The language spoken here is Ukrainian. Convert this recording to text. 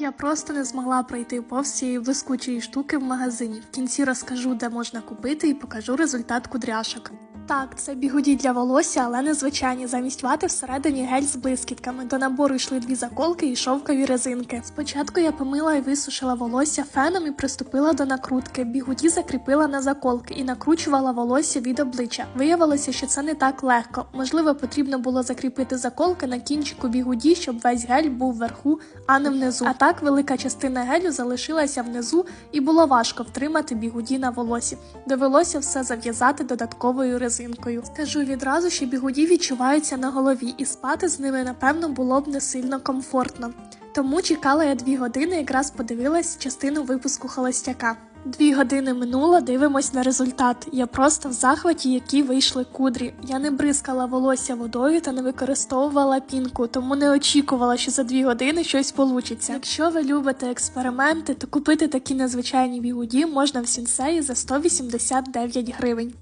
Я просто не змогла пройти повз цієї блискучої штуки в магазині. В кінці розкажу, де можна купити, і покажу результат кудряшок. Так, це бігуді для волосся, але незвичайні. Замість вати всередині гель з блискітками. До набору йшли дві заколки і шовкові резинки. Спочатку я помила і висушила волосся феном і приступила до накрутки. Бігуді закріпила на заколки і накручувала волосся від обличчя. Виявилося, що це не так легко. Можливо, потрібно було закріпити заколки на кінчику бігуді, щоб весь гель був вверху, а не внизу. А так велика частина гелю залишилася внизу, і було важко втримати бігуді на волосі. Довелося все зав'язати додатковою резинкою. Скажу відразу, що бігуді відчуваються на голові, і спати з ними, напевно, було б не сильно комфортно. Тому чекала я дві години, якраз подивилась частину випуску холостяка. Дві години минуло, дивимось на результат. Я просто в захваті, які вийшли кудрі. Я не бризкала волосся водою та не використовувала пінку, тому не очікувала, що за дві години щось получиться. Якщо ви любите експерименти, то купити такі незвичайні бігуді можна в сінсеї за 189 гривень.